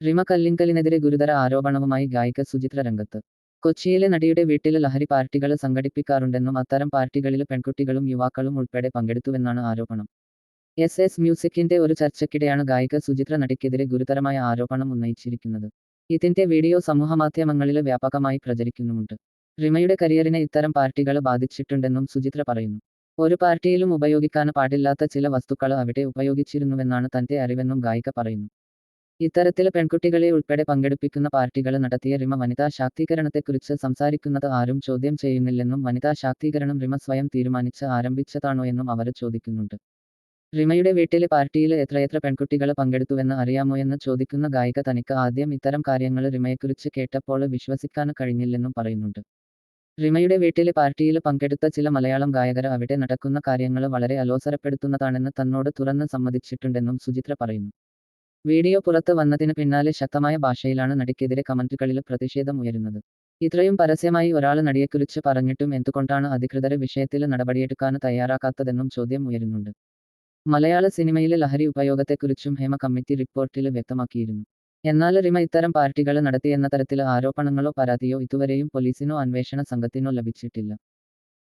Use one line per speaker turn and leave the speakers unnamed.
റിമ കല്ലിങ്കലിനെതിരെ ഗുരുതര ആരോപണവുമായി ഗായിക സുചിത്ര രംഗത്ത്. കൊച്ചിയിലെ നടിയുടെ വീട്ടിൽ ലഹരി പാർട്ടികൾ സംഘടിപ്പിക്കാറുണ്ടെന്നും അത്തരം പാർട്ടികളിൽ പെൺകുട്ടികളും യുവാക്കളും ഉൾപ്പെടെ പങ്കെടുത്തുവെന്നാണ് ആരോപണം. എസ് എസ് മ്യൂസിക്കിന്റെ ഒരു ചർച്ചയ്ക്കിടെയാണ് ഗായിക സുചിത്ര നടിക്കെതിരെ ഗുരുതരമായ ആരോപണം ഉന്നയിച്ചിരിക്കുന്നത്. ഇതിന്റെ വീഡിയോ സമൂഹമാധ്യമങ്ങളിൽ വ്യാപകമായി പ്രചരിക്കുന്നുമുണ്ട്. റിമയുടെ കരിയറിനെ ഇത്തരം പാർട്ടികൾ ബാധിച്ചിട്ടുണ്ടെന്നും സുചിത്ര പറയുന്നു. ഒരു പാർട്ടിയിലും ഉപയോഗിക്കാൻ പാടില്ലാത്ത ചില വസ്തുക്കൾ അവിടെ ഉപയോഗിച്ചിരുന്നുവെന്നാണ് തന്റെ അറിവെന്നും ഗായിക പറയുന്നു. ഇത്തരത്തിൽ പെൺകുട്ടികളെ ഉൾപ്പെടെ പങ്കെടുപ്പിക്കുന്ന പാർട്ടികൾ നടത്തിയ റിമ വനിതാ ശാക്തീകരണത്തെക്കുറിച്ച് സംസാരിക്കുന്നത് ആരും ചോദ്യം ചെയ്യുന്നില്ലെന്നും വനിതാ ശാക്തീകരണം റിമ സ്വയം തീരുമാനിച്ച് ആരംഭിച്ചതാണോ എന്നും അവർ ചോദിക്കുന്നുണ്ട്. റിമയുടെ വീട്ടിലെ പാർട്ടിയിൽ എത്രയെത്ര പെൺകുട്ടികൾ പങ്കെടുത്തുവെന്ന് അറിയാമോ എന്ന് ചോദിക്കുന്ന ഗായിക തനിക്ക് ആദ്യം ഇത്തരം കാര്യങ്ങൾ റിമയെക്കുറിച്ച് കേട്ടപ്പോൾ വിശ്വസിക്കാൻ കഴിഞ്ഞില്ലെന്നും പറയുന്നുണ്ട്. റിമയുടെ വീട്ടിലെ പാർട്ടിയിൽ പങ്കെടുത്ത ചില മലയാളം ഗായകർ അവിടെ നടക്കുന്ന കാര്യങ്ങൾ വളരെ അലോസരപ്പെടുത്തുന്നതാണെന്ന് തന്നോട് തുറന്ന് സമ്മതിച്ചിട്ടുണ്ടെന്നും സുചിത്ര പറയുന്നു. വീഡിയോ പുറത്ത് വന്നതിന് പിന്നാലെ ശക്തമായ ഭാഷയിലാണ് നടിക്കെതിരെ കമന്റുകളിൽ പ്രതിഷേധം ഉയരുന്നത്. ഇത്രയും പരസ്യമായി ഒരാൾ നടിയെക്കുറിച്ച് പറഞ്ഞിട്ടും എന്തുകൊണ്ടാണ് അധികൃതരെ വിഷയത്തിൽ നടപടിയെടുക്കാൻ തയ്യാറാക്കാത്തതെന്നും ചോദ്യം ഉയരുന്നുണ്ട്. മലയാള സിനിമയിലെ ലഹരി ഉപയോഗത്തെക്കുറിച്ചും ഹേമ കമ്മിറ്റി റിപ്പോർട്ടിൽ വ്യക്തമാക്കിയിരുന്നു. എന്നാൽ റിമ ഇത്തരം പാർട്ടികൾ നടത്തിയെന്ന തരത്തിൽ ആരോപണങ്ങളോ പരാതിയോ ഇതുവരെയും പോലീസിനോ അന്വേഷണ സംഘത്തിനോ ലഭിച്ചിട്ടില്ല.